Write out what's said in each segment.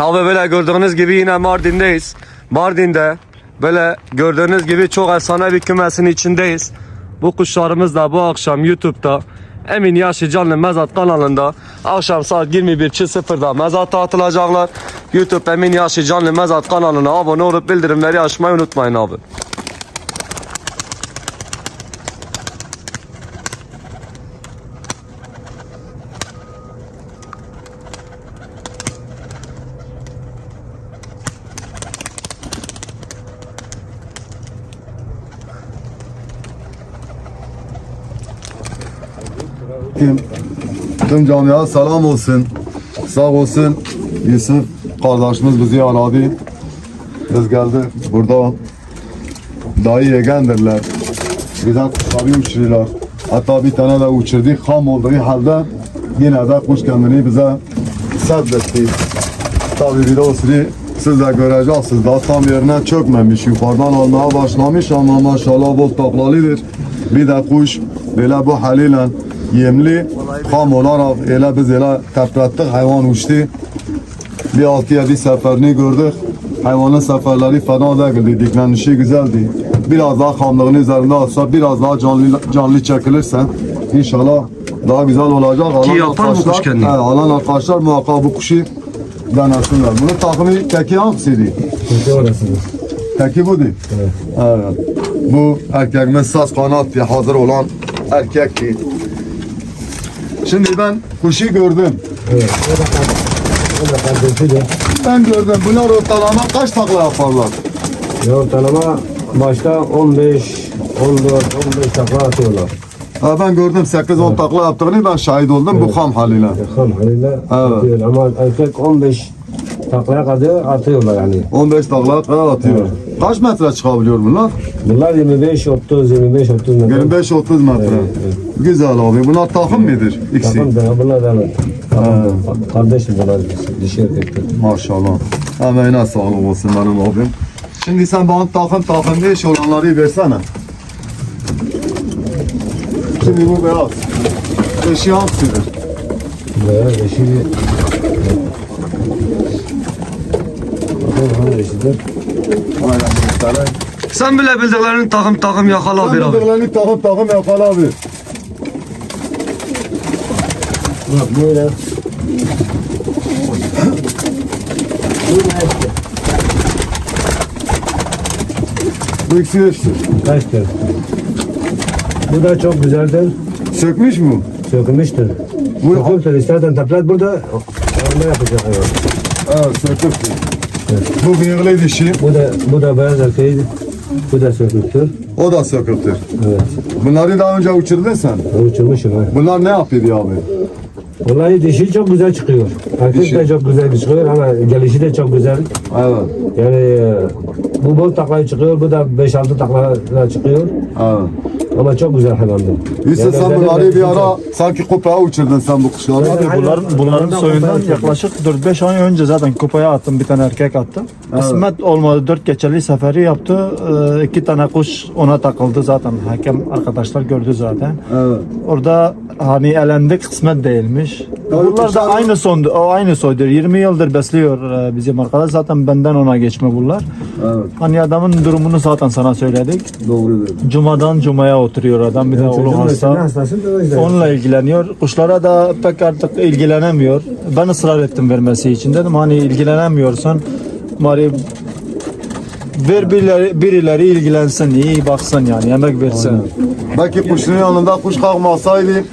Abi böyle gördüğünüz gibi yine Mardin'deyiz. Mardin'de böyle gördüğünüz gibi çok efsane bir kümesin içindeyiz. Bu kuşlarımız da bu akşam YouTube'da Emin Yaşı Canlı Mezat kanalında akşam saat 21.00'da mezata atılacaklar. YouTube Emin Yaşı Canlı Mezat kanalına abone olup bildirimleri açmayı unutmayın abi. Tüm, tüm camiye selam olsun. Sağ olsun Yusuf kardeşimiz bizi aradı. Biz geldik burada dayı yegendirler. Güzel kuşları uçuruyorlar. Hatta bir tane de uçurduk. Ham olduğu halde yine de kuş kendini bize sabretti. Tabii bir de o sürü siz de göreceksiniz. Daha tam yerine çökmemiş. Yukarıdan almaya başlamış ama maşallah bol taklalıdır. Bir de kuş böyle bu haliyle yemli ham olarak ele biz ele teprettik hayvan uçtu. Bir altı yedi seferini gördük. Hayvanın seferleri fena değildi. Diklenişi güzeldi. Biraz daha hamlığın üzerinde alsa biraz daha canlı canlı çekilirsen inşallah daha güzel olacak. Alan yapar mı kuş kendini? He, alan arkadaşlar muhakkak bu kuşu denesinler. Bunun takımı teki hangisiydi? Çünkü orasıdır. Teki bu değil. Evet. Bu erkeğimiz saz kanat diye hazır olan erkekti. Şimdi ben kuşu gördüm. Evet. Ben gördüm. Bunlar ortalama kaç takla yaparlar? Ve ortalama başta 15, 14, 15 takla atıyorlar. Ha, ben gördüm 8-10 takla yaptığını ben şahit oldum bu ham haliyle. Yakın haliyle atıyor. Ama erkek 15 taklaya kadar atıyorlar yani. 15 takla kadar atıyor. Kaç metre çıkabiliyor bunlar? Bunlar 25, 30, 25, 30 metre. 25-30 metre. Evet, Güzel abi. Bunlar takım mıdır? İkisi. Takım da bunlar da evet. Kardeşim bunlar dişi erkekler. Maşallah. Emeğine sağlık olsun benim abim. Şimdi sen bana takım takım eş olanları versene. Şimdi bu beyaz. Eşi hangisidir? Veya dişi Bakın hangi dişidir? Aynen mesela. Sen bile bildiklerini takım takım yakala bir Sen abi. bildirlerini takım takım yapar abi. Bak böyle. Bu ikisi eştir. Kaçtır? Bu da çok güzeldir. Sökmüş mü? Sökülmüştür. Bu- Sökülmüştür. İstersen teplet burada. Ne yapacak hayvan? Evet Bu bıyıklı dişi. Bu da bu da beyaz erkeği. Bu da söküktür. O da söküktür. Evet. Bunları daha önce uçurdun sen. Uçurmuşum ha. Bunlar ne yapıyor abi? Vallahi dişi çok güzel çıkıyor. Erkek Dişi. de çok güzel çıkıyor ama gelişi de çok güzel. Evet. Yani e, bu bol taklayı çıkıyor, bu da 5-6 taklayla çıkıyor. Evet. Ama çok güzel hayvandır. Yusuf Yani sen bunları bir ara sanki kupaya uçurdun sen bu kuşları. Evet. Abi bunların, bunların soyundan yaklaşık 4-5 ay önce zaten kupaya attım bir tane erkek attım. Kısmet olmadı 4 geçerli seferi yaptı. Ee, iki tane kuş ona takıldı zaten. Hakem arkadaşlar gördü zaten. Evet. Orada hani elendik kısmet değilmiş. Bunlar da aynı sondu. O aynı soydur. 20 yıldır besliyor e, bizim arkadaş. Zaten benden ona geçme bunlar. Evet. Hani adamın durumunu zaten sana söyledik. Doğrudur. Cumadan cumaya oturuyor adam. Bir de oğlu hasta. Onunla ilgileniyor. Kuşlara da pek artık ilgilenemiyor. Ben ısrar ettim vermesi için. Dedim hani ilgilenemiyorsan bari ver birileri, birileri ilgilensin, iyi baksın yani, yemek versin. Belki kuşun yanında kuş kalkmasaydı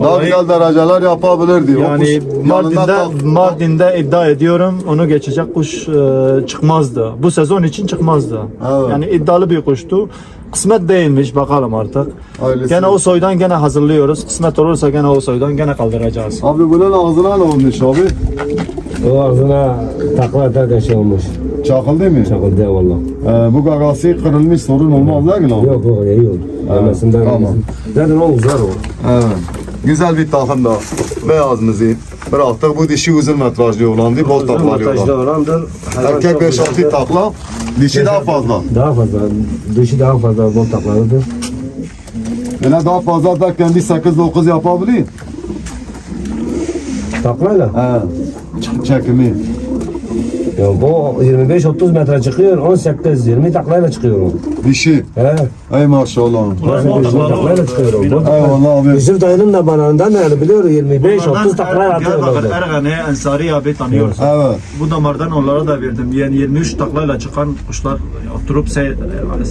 daha Vallahi- güzel dereceler yapabilirdi. O Yani kuş Mardin'de, kalk- Mardin'de iddia ediyorum onu geçecek kuş e, çıkmazdı. Bu sezon için çıkmazdı. Evet. Yani iddialı bir kuştu. Kısmet değilmiş bakalım artık. Ailesi. Gene o soydan gene hazırlıyoruz. Kısmet olursa gene o soydan gene kaldıracağız. Abi bunun ağzına ne olmuş abi? O ağzına takla atarken şey olmuş. Çakıldı mı? Çakıldı valla. Ee, bu gagası kırılmış sorun olmaz değil mi lan? Yok o iyi oldu. Yemesinden tamam. Zaten o uzar o. Evet. Güzel bir takım da. Beyaz müziği. Bıraktık bu dişi uzun metrajlı olandı. Bol olandır. Hayvan Erkek çok 5-6 güzeldir. takla. Dişi daha fazla. Daha fazla. Dişi daha fazla bol taklarıdır. Yine daha fazla da kendi 8-9 yapabilir. Taklayla. He. Çekimi. Ya bu 25-30 metre çıkıyor, 18-20 taklayla çıkıyor o. Dişi. He. Ey maşallah. 18-20 taklayla çıkıyor o. Bu- Eyvallah abi. Yusuf dayının da banağından yani biliyor 25-30 taklayla atıyor Diyarbakır. Ergane Ensari abi tanıyorsun. Evet. Bu damardan onlara da verdim. Yani 23 taklayla çıkan kuşlar oturup sey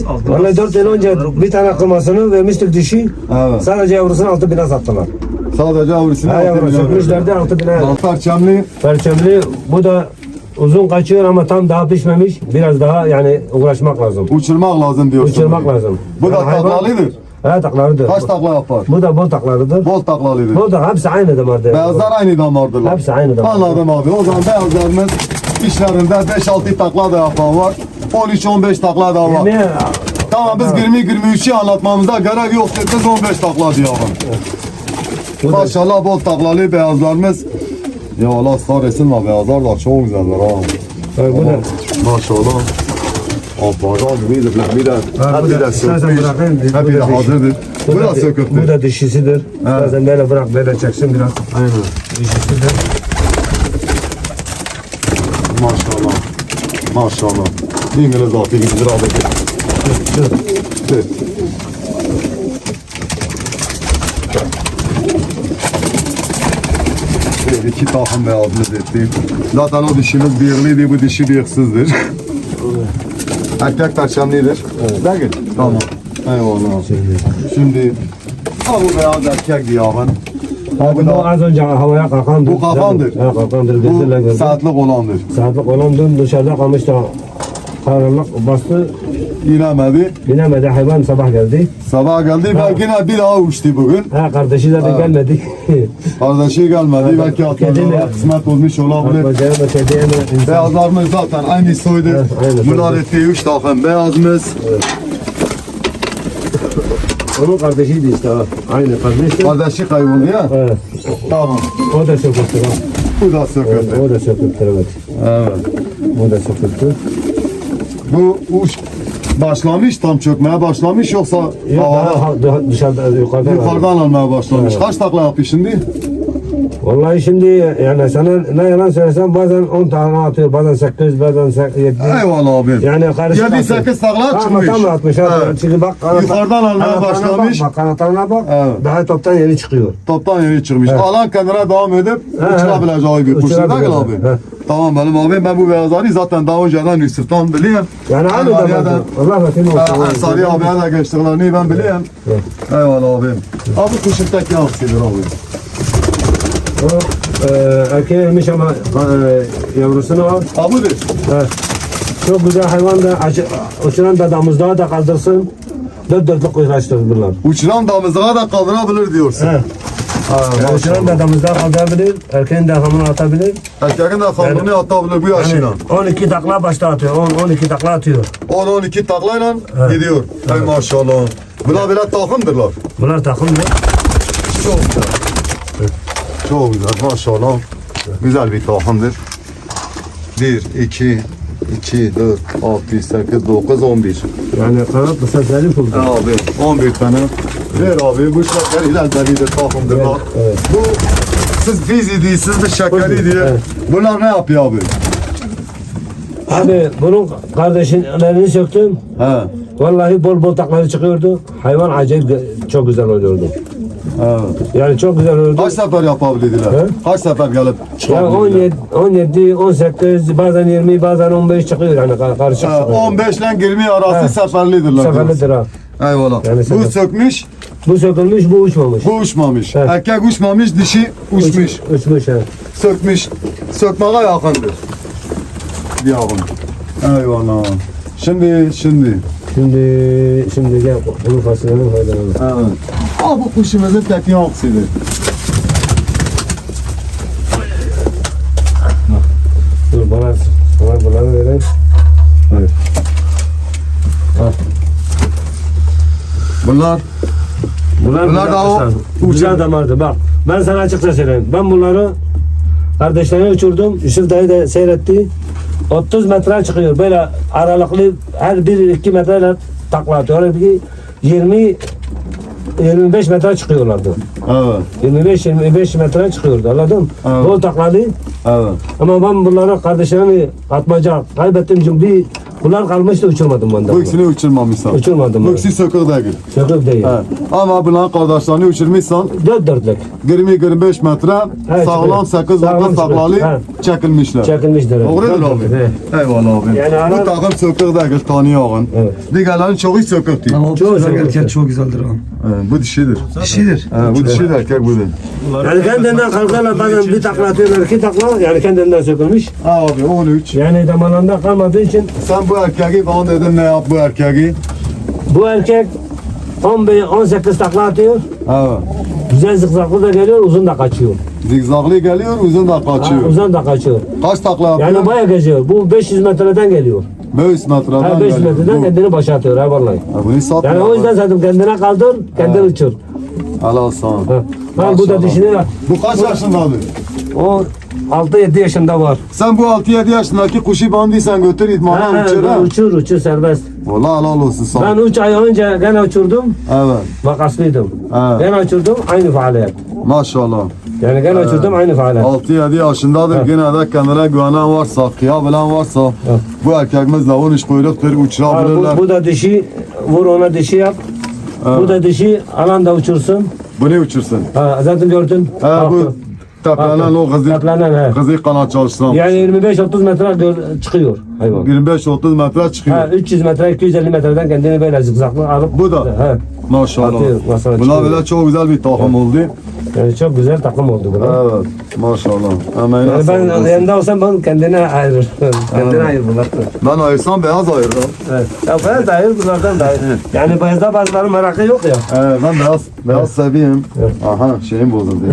altına Vallahi 4 yıl önce bir tane kırmasını vermiştik dişi. Evet. Sadece yavrusunu 6 bine sattılar. Sadece avrusunu Ha yavru sökmüşlerdi 6 bine. Perçemli. Perçemli bu da uzun kaçıyor ama tam daha pişmemiş. Biraz daha yani uğraşmak lazım. Uçurmak lazım diyorsun. Uçurmak lazım. Bu da Yani hayvan- taklalıdır. He taklalıdır. Kaç takla yapar? Bu da bol taklalıdır. Bol taklalıdır. Bu da hepsi aynı damarda. Beyazlar aynı damardırlar. Hepsi aynı damar. Anladım abi. O zaman beyazlarımız işlerinde 5-6 takla da yapan var. 13-15 takla da var. Yemeğe Tamam biz 20-23'ü anlatmamıza gerek yok. Biz 15 takla diyorum. bu da, Maşallah bol taklalı beyazlarımız. Ya Allah sağ etsin ama beyazlar da çok güzeller ha. Evet, bu da Maşallah. Afacan gibidir bir de. Bu Hep bir de sökmüş. bu Hep bir de hazırdır. Bu da bu söküktür. da dişisidir. Bazen böyle bırak böyle çeksin biraz. Aynen. Dişisidir. Maşallah. Maşallah. İngiliz atı gibidir abi. Dur. Bir iki takım beyazımız ettik. Zaten o dişimiz birliydi, bu dişi birksizdir. Erkek perçemlidir. Değil mi? Tamam. Eyvallah. Şimdi, ha bu beyaz erkek diyaven. Ha bu da, az önce havaya kalkandır. Bu kalkandır. Ha kalkandır. Bu saatlik olandır. Saatlik olan dün dışarıda kalmış da karanlık bastı. İnemedi. Binemedi hayvan sabah geldi. Sabah geldi ve yine bir daha uçtu bugün. Ha kardeşi de gelmedi. Kardeşi gelmedi. Belki atmaca kısmet olmuş olabilir. Beyazlarımız zaten aynı soydu. Evet, Bunlar ettiği üç takım beyazımız. Onun kardeşiydi işte ha. Aynı kardeşti. Kardeşi kayboldu ya. Evet. Tamam. O da söküktür ha. Bu da söküldü. O da söküktür evet. Evet. O da söküktür. Bu uç başlamış tam çökmeye başlamış yoksa Yok havada daha, ha- daha dışarıda yukarıdan. almaya başlamış. Evet. Kaç takla yapıyor şimdi? Vallahi şimdi yani sana ne yalan söylesem bazen 10 tane atıyor, bazen 8, bazen 7. Eyvallah abi. Yani karışık Yedi, atıyor. sekiz takla Ama çıkmış. tam atmış. Evet. Çünkü bak kanata- Yukarıdan almaya başlamış. Bak, bak kanatlarına bak. Evet. Daha toptan yeni çıkıyor. Toptan yeni çıkmış. Evet. Alan kendine devam edip He, uçurabileceği bir. Uçurabilir. Değil abi? He. Tamam benim abim ben bu beyazları zaten daha önceden Yusuf'tan biliyorum. Yani aynı da vardı. Allah rahmet. Ha, Ensari abiye de geçtiklerini ben biliyorum. Evet. Eyvallah abim. Abi kuşun tek yansıdır abi. O e, ölmüş ama e, yavrusunu var. Abudur. Evet. Çok güzel hayvan da acı, uçuran da damızlığa da kaldırsın. Dört dörtlük kuyruğaştırırlar. Uçuran damızlığa da kaldırabilir diyorsun. Evet. Ha, Yani uçuran da damızlığa kaldırabilir. Erkeğin de hamını atabilir. Erkeğin de kalbini atabilir bu yaşıyla. Yani 12 takla başta atıyor. 10 12 takla atıyor. 10-12 taklayla gidiyor. Ey maşallah. Bunlar bile takımdırlar. Bunlar takım ne? Çok güzel. Çok güzel maşallah. Güzel bir takımdır. 1, 2, 2, 4, 6, 8, 9, 11. Yani kanat kısa zarif oldu. Abi 11 tane. Ver abi bu şeker ilerleridir takımdırlar. Evet. Bu siz fizi değil, siz bir şekeri diye. Evet. Bunlar ne yapıyor abi? Abi bunun kardeşlerini söktüm. He. Vallahi bol bol takları çıkıyordu. Hayvan acayip çok güzel oluyordu. Evet. Yani çok güzel oluyordu. Kaç sefer yapabildiler? He? Kaç sefer gelip çıkabildiler? 17, 17, 18, bazen 20, bazen 15 çıkıyor yani kar- karışık He, çıkıyor. 15 ile 20 arası He. seferlidirler. Seferlidir ha. Eyvallah. Yani bu sefer- sökmüş, Bu sökülmüş, bu uçmamış. bu uçmamış. He. Erkek uçmamış, dişi uçmuş. Uç- Uçmuş ha. Sökmüş. Sökmeye yakındır. Yakın. Eyvallah. Şimdi, şimdi. Şimdi, şimdi gel bunun fasulyenin faydalanalım. Evet. Aa bu kuşumuzun tek yansıdır. Dur bana, bana bunları vereyim. Evet. Bunlar Bunlar, Bunlar da o- uçan damardı bak. Ben sana açıkça söyleyeyim. Ben bunları kardeşlerine uçurdum. Yusuf dayı da seyretti. 30 metre çıkıyor. Böyle aralıklı her bir iki metreyle takla atıyor. Halbuki 20 25 metre çıkıyorlardı. Evet. 25-25 metre çıkıyordu anladın mı? Evet. Bol taklalı. Evet. Ama ben bunlara kardeşlerimi atmaca kaybettim çünkü bunlar kalmıştı uçurmadım ben de. Bu ikisini uçurmamışsan. Uçurmadım Bu ikisi sökük değil. Söküp değil. Evet. Ama bunların kardeşlerini uçurmuşsan Dört dörtlük 20-25 metre Evet, sağlam çıkıyor. 8 Sağlam metre çıkıyor. saklalı çekilmişler. çekilmiştir. evet. Doğrudur abi. Eyvallah abi. Yani ara- Bu takım sökük değil tanıyağın. Evet. Diğerlerin çoğu sökük değil. Ama Çok çok güzel. erkek çok güzeldir abi. Bu dişidir. Dişidir. Bu dişidir erkek bu değil. Yani kendinden kalkarlar bazen bir takla atıyorlar iki takla yani kendinden sökülmüş. Abi 13. Yani damarlarında kalmadığı için Sen bu erkeği bana dedin ne yap bu erkeği? bu erkek 15 18 takla atıyor. Evet. Güzel zıkzaklı da geliyor, uzun da kaçıyor. Zigzaglı geliyor uzun da Ha, kaçıyor. uzun da kaçıyor. Kaç takla yapıyor? Yani bayağı geziyor. Bu 500 metreden geliyor. 500 metreden Ha 500 geliyor. metreden Bu- kendini başa atıyor ha vallahi. Ha, bunu satma. Yani o yüzden zaten kendine kaldır, kendini uçur. Allah sana. Ha. Ha, bu da dişini Bu kaç yaşındadır? o 6-7 yaşında var. Sen bu 6-7 yaşındaki kuşu bandıysan götür ha, uçur ha. uçur, uçur serbest. Valla helal olsun sana. Ben 3 ay önce gene uçurdum, Evet. vakaslıydım. Ha. Gene uçurdum, aynı faaliyet. Maşallah. Yani gene uçurdum, aynı faaliyet. 6-7 yaşındadır. Yine de kendine güvenen varsa, kıyabilen varsa bu erkekimizle 13 kuyruktur Ha, uçurabilirler. bu, bu da dişi, vur ona dişi yap. Bu da dişi, alan da uçursun. Bu ne uçursun? Ha, zaten gördün. Ha bu teplenen o kızı, Teplenen, he. kızı kanat çalıştıran. Yani 25-30 metre çıkıyor hayvan. 25-30 metre Ha, çıkıyor. 300 metre, 250 metreden kendini böyle zıkzaklı alıp Bu da. He. Maşallah. Atıyor, çıkıyor. böyle çok güzel bir takım oldu. Yani çok güzel takım oldu bu. da. Evet. Maşallah. Emeğine Yani ben sağlık olsun. yanında olsam ben kendine ayırır. kendine ayır bunlar. Ben ayırsam beyaz ayırırım. Evet. Ya beyaz da ayır bunlardan da ayır. Yani beyazda bazıları merakı yok ya. Evet, ben beyaz, beyaz seveyim. Evet. Aha şeyim bozuldu.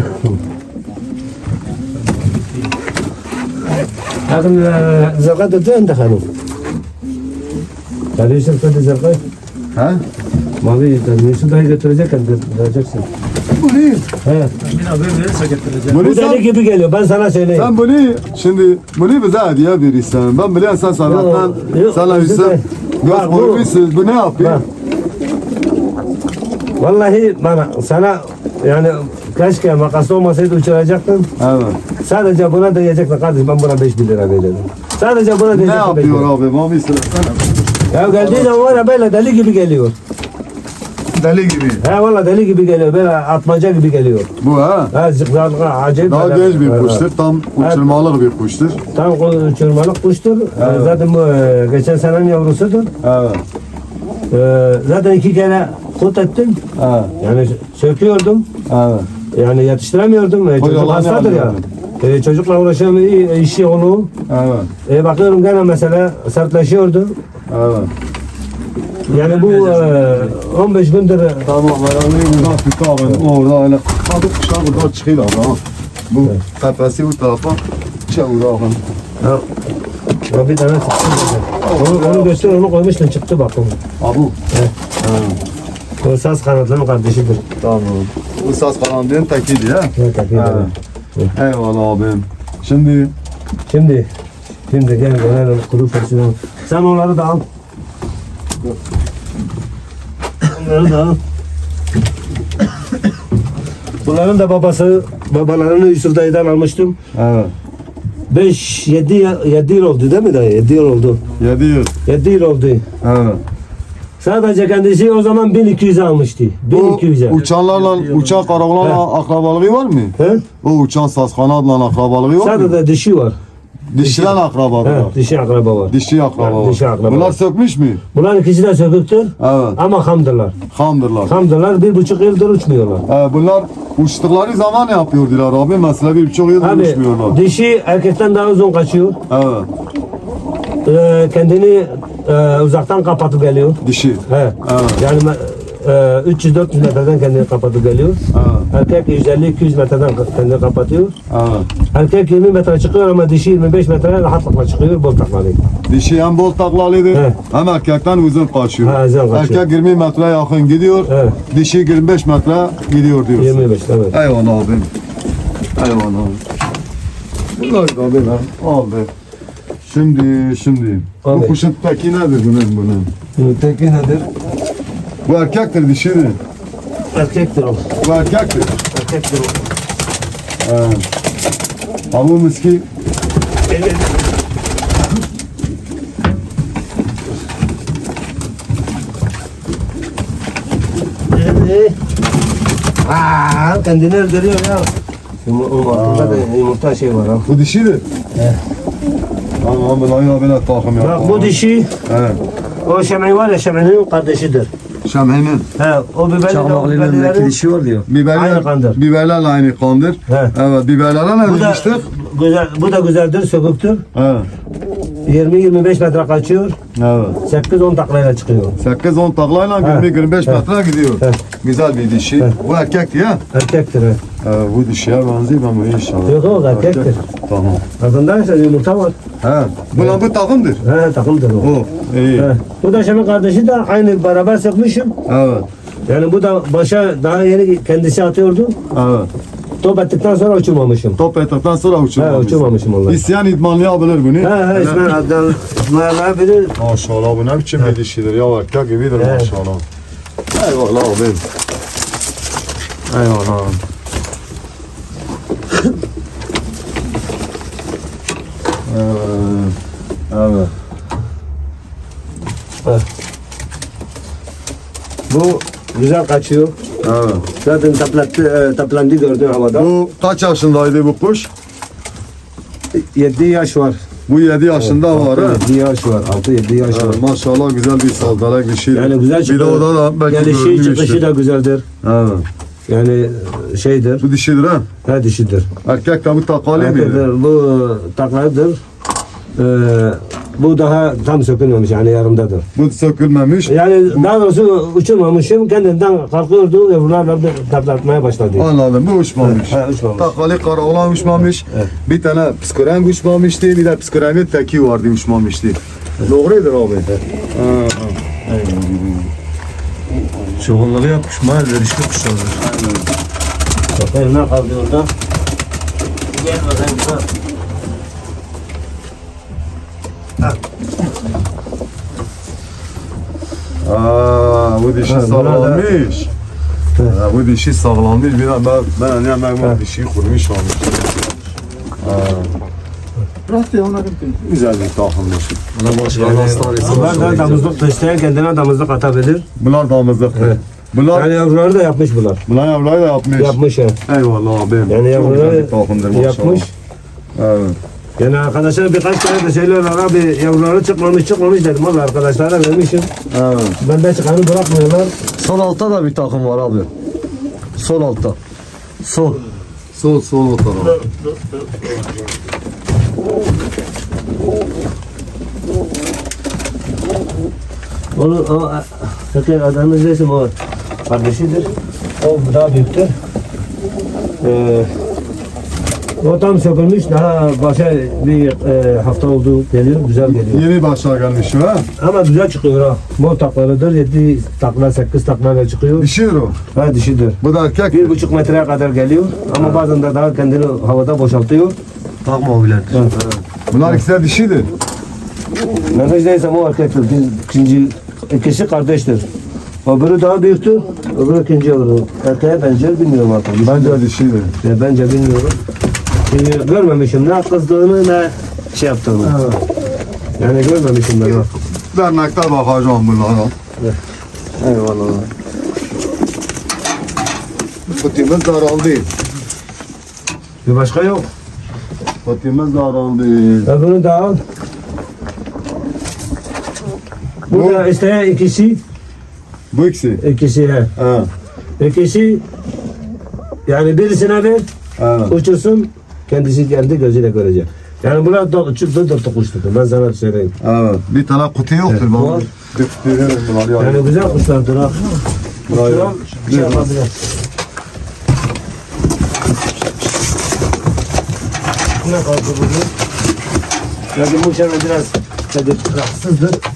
Bakın zırka dedi ente hanım. Yani Yusuf dedi zırka. He? Mavi Yusuf dayı götürecek götüreceksin. Bu ne? He. Yine haber verirse getirecek. Bunu Bu sen, deli gibi geliyor ben sana söyleyeyim. sen bunu şimdi bunu bize hediye verirsen. Ben biliyorum sen sanattan Yok, yok, sana Yusuf göz Bak, bu- koymuşsunuz. Bu ne yapıyor? Vallahi bana sana yani keşke makaslı olmasaydı uçuracaktım. Evet. Sadece buna diyecektin kardeş ben buna 5 bin lira vereceğim. Sadece buna Ne diyecektin. beş bin yapıyor abi? Mami söylesene. Ya geldiği zaman var ya böyle deli gibi geliyor. Deli gibi. He valla deli gibi geliyor böyle atmaca gibi geliyor. Bu ha? Ha zıplarlığa acayip. Daha genç bir kuştur. Tam uçurmalık bir kuştur. Tam uçurmalık kuştur. Ee, Zaten bu e, geçen senenin yavrusudur. Evet. Ee, zaten iki kere kut ettim. Evet. Yani söküyordum. Evet. Yani yetiştiremiyordum. Ee, çocuk yalan hastadır ya. Ee, çocukla uğraşıyorum iyi işi onu. Evet. Ee, bakıyorum gene mesela sertleşiyordu. Evet. Yani bu e, 15 gündür Tamam, ayağını buradan tutalım. Orada öyle. Hadi kuşlar buradan çıkıyorlar ha. Bu tepesi bu tarafa. Çeviralım. Ha, ya bir tane çıktı. Onu, onu göster onu koymuştun çıktı bak onu. Abu. O saz kanatlarının kardeşidir. Tamam. Bu saz kanadının tekiydi ha. Evet, tabii, Evet. Eyvallah abim. Şimdi Şimdi şimdi gel gelelim kuru fasulye. Sen onları da al. Onları da al. Bunların da babası, babalarını Yusuf dayıdan almıştım. evet. 5 7 7 yıl oldu değil mi dayı? 7 yıl oldu. 700. 7 yıl oldu. Evet. Sadece kendisi o zaman 1200 almıştı. Bu 1200'e. uçanlarla, uçan karakolarla akrabalığı var mı? He? O uçan saz kanadla akrabalığı var mı? Sadece dişi var. Dişilen akrabalığı He, var. dişi akraba var. Dişi akraba var. dişi akraba Bunlar var. sökmüş mü? Bunların ikisi de söküktür Evet. ama hamdırlar. Hamdırlar. Hamdırlar bir buçuk yıldır uçmuyorlar. Ee, bunlar uçtukları zaman ne yapıyordular abi? Mesela bir buçuk yıl Abi uçmuyorlar. dişi erkekten daha uzun kaçıyor. Evet. Ee, kendini e, uzaktan kapatıp geliyor. Dişi. He. Yani e, 300-400 metreden kendini kapatıp geliyor. Evet. Erkek 150-200 metreden kendini kapatıyor. Evet. Erkek 20 metre çıkıyor ama dişi 25 metre rahatlıkla çıkıyor. Bol taklalı. Dişi hem bol taklalıdır Evet. hem erkekten uzun kaçıyor. Ha, uzun kaçıyor. Erkek 20 metre yakın gidiyor. Evet. Dişi 25 metre gidiyor diyorsun. 25 evet. Eyvallah abim. Eyvallah abim. Bunlar abi lan. Abi. Şimdi şimdi. Abi. Bu kuşun teki nedir bunun bunun? Bunun teki nedir? Bu erkektir dişidir. Erkektir o. Bu erkektir. Erkektir o. Ha bu miski Evet. Evet. Aa, kendini öldürüyor ya. Yumurta da yumurta şey var ha. bu dişidir. Tamam bu dayı böyle takım ya. Bak bu dişi, He. o şemeği var ya şemeğinin kardeşidir. Şemhemin. He, o biberli Çakmaklı'nın biberleri. dişi var diyor. Biberler, Aynı kandır. Biberlerle aynı kandır. He. Evet biberlere ne Bu da demiştik? güzel, bu da güzeldir, söküktür. He. 20-25 metre kaçıyor, Evet. 8-10 taklayla çıkıyor. 8-10 taklayla He. 20-25 metre gidiyor. He. Güzel bir dişi. Bu erkek ya. Erkektir he. Ee, bu dişiye benziyor ben bunu inşallah. Yok, yok, erkektir. Tamam. Kadında ise yumurta var. Buna bu takımdır. He, takımdır o. O. iyi. He. Bu da Şam'ın kardeşi de aynı beraber sıkmışım. Evet. Yani bu da başa daha yeni kendisi atıyordu. Evet. Top ettikten sonra uçurmamışım. Top ettikten sonra He, uçurmamış. uçurmamışım vallahi. İsteyen idmanlayabilir bunu. He he İsmail Adnan İsmail abi. Maşallah bu ne biçim bir dişidir ya erkek gibidir maşallah. Eyvallah abim. Eyvallah. Evet. Evet. Bu güzel kaçıyor. Evet. Zaten taplattı, e, taplandı gördün havada. Bu kaç yaşındaydı bu kuş? 7 yaş var. Bu 7 yaşında var ha. 7 yaş var. 6-7 yaş var. Evet, maşallah güzel bir saldalak dişidir. Yani güzel Bir de o da belki Gelişi görünmüştür. çıkışı da güzeldir. Evet. Yani şeydir. Bu dişidir ha. Ha dişidir. Erkek de bu takali miydi? Erkektir. Bu takladır. Ee, bu daha tam sökülmemiş yani yarımdadır. Bu sökülmemiş. Yani daha doğrusu uçurmamışım kendinden kalkıyordu yavrularla da taplatmaya başladı. Anladım. Bu uçmamış. Ha, uçmamış. Takali karaoğlan uçmamış. Bir tane psikoren uçmamıştı. Bir de psikorenin teki vardı uçmamıştı. Doğrudur abi. Ha, ha. Çoğunluğu yapmış mal verişli kuşlardır. Bak eline kaldı orada. Gel bakayım. Aa, bu dişi sağlammış. Ha, bu dişi sağlammış. Bir de ben, ben ne ben bu dişi kurmuş olmuş. Rahat ya onların güzel bir takımdır. Bana başkanı hastanesi Bunlar da damızlık isteyen kendine damızlık atabilir. Bunlar damızlıktır. Evet. Bunlar, Yani yavruları da yapmış bunlar. bunlar yavruları da yapmış. Yapmış ya. Eyvallah abim. Yani yavruları yapmış. Evet. Yani arkadaşlar birkaç kere de söylüyorlar abi yavruları çıkmamış çıkmamış dedim. Valla arkadaşlara vermişim. Evet. Bende çıkanı bırakmıyorlar. Sol altta da bir takım var abi. Sol altta. Sol. Sol sol o taraf. Onu o Tekrar adamın resim o kardeşidir. O daha büyüktür. Ee, o tam sökülmüş. Daha başa bir e, hafta oldu geliyor. Güzel geliyor. Yeni başlar gelmiş ha. Ama güzel çıkıyor ha. Bol taklarıdır. 7 takla 8 taklayla çıkıyor. Dişidir o. Ha dişidir. Bu da erkek. Bir buçuk metreye kadar geliyor. Ama bazen de daha kendini havada boşaltıyor. Takma o bilendir. Bunlar ikisi de dişidir. Kardeş değilsem o erkektir. İkinci, ikisi kardeştir. Öbürü daha büyüktür. Öbürü ikinci yavru. Erkeğe benzer bilmiyorum artık. Bence dişidir. Ya bence bilmiyorum. Çünkü görmemişim ne kızdığını ne şey yaptığını. Yani görmemişim ben ha. Dernekte bakacağım bunlara. Eyvallah. Kutimiz daraldı. Bir başka yok. Kutimiz daraldı. Öbürünü de al. Bu da işte ikisi. Bu ikisi. ikisi he. Ha. İkisi yani birisine ver Evet. uçursun kendisi kendi gözüyle görecek. Yani buna da uçurdu da kuş tutun ben sana söyleyeyim. Evet. Bir tane kutu yoktur. Evet, var. Yani. Yani güzel kuşlardır ha. Bir şey yapabilir. Ne kaldı bugün? Yani bu şöyle biraz rahatsızdır.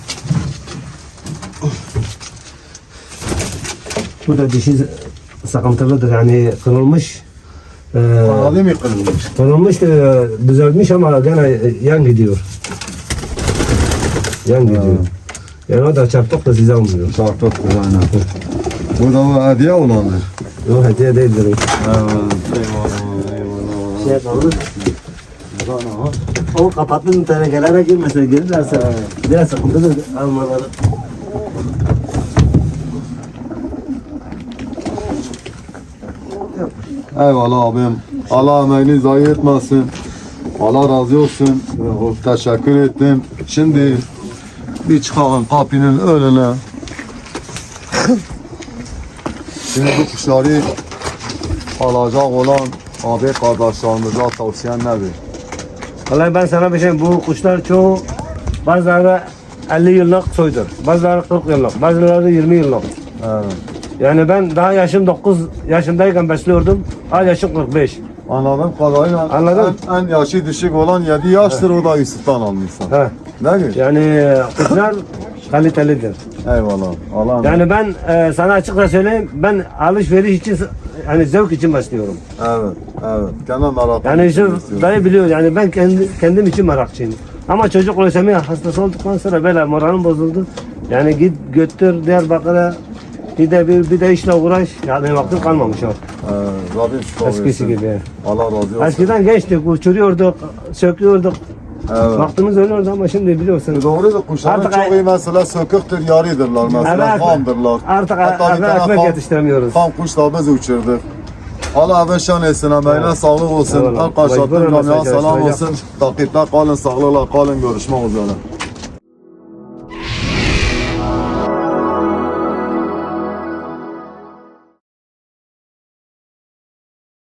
Bu da dişi sakıntılıdır yani kırılmış. Ee, Kanalı mı kırılmış? kırılmış e, düzeltmiş ama gene yan gidiyor. Yan gidiyor. Yani o da çarpık da size almıyor. Çarpık aynen. Bu da o hediye olandır. Yok hediye değildir. Evet. Eyvallah. Eyvallah. Şey yapalım. O kapattın tenekelere girmesin girirlerse biraz sıkıntıdır almaları. Eyvallah abim. Allah emeğini zayi etmesin. Allah razı olsun. Teşekkür ettim. Şimdi bir çıkalım kapının önüne. Şimdi bu kuşları alacak olan abi kardeşlerimize tavsiyen nedir? Vallahi ben sana bir şey bu kuşlar çoğu bazıları 50 yıllık soydur. Bazıları 40 yıllık. Bazıları 20 yıllık. Evet. Yani ben daha yaşım 9 yaşındayken besliyordum. Ha yaşım 45. Anladığım kadarıyla Anladım. En, en yaşı düşük olan 7 yaştır o da Yusuf'tan almışsın. Ha. Değil mi? Yani kuşlar kalitelidir. Eyvallah. Allah Yani ben e, sana açıkça söyleyeyim ben alışveriş için hani zevk için başlıyorum. Evet, evet. Kendi merak Yani Yusuf dayı biliyor yani ben kendi, kendim için merakçıyım. Ama çocuk lösemi hastası olduktan sonra böyle moralim bozuldu. Yani git götür Diyarbakır'a bir de bir, bir de işle uğraş. Yani vaktim kalmamış o. Evet, Rabbim şifa Eskisi versin. gibi. Allah razı olsun. Eskiden gençtik, uçuruyorduk, söküyorduk. Evet. Vaktimiz ölüyordu ama şimdi biliyorsun. Doğrudur kuşların Artık iyi mesela söküktür, yarıdırlar mesela, Evet. hamdırlar. Artık bir eve tane ekmek ham- yetiştiremiyoruz. Ham kuşla biz uçurduk. Allah abi şan etsin, emeğine sağlık olsun. Eyvallah. Arkadaşlar Mecburen tüm camiaya mesaj selam olsun. Takipte kalın, sağlıkla kalın, görüşmek üzere.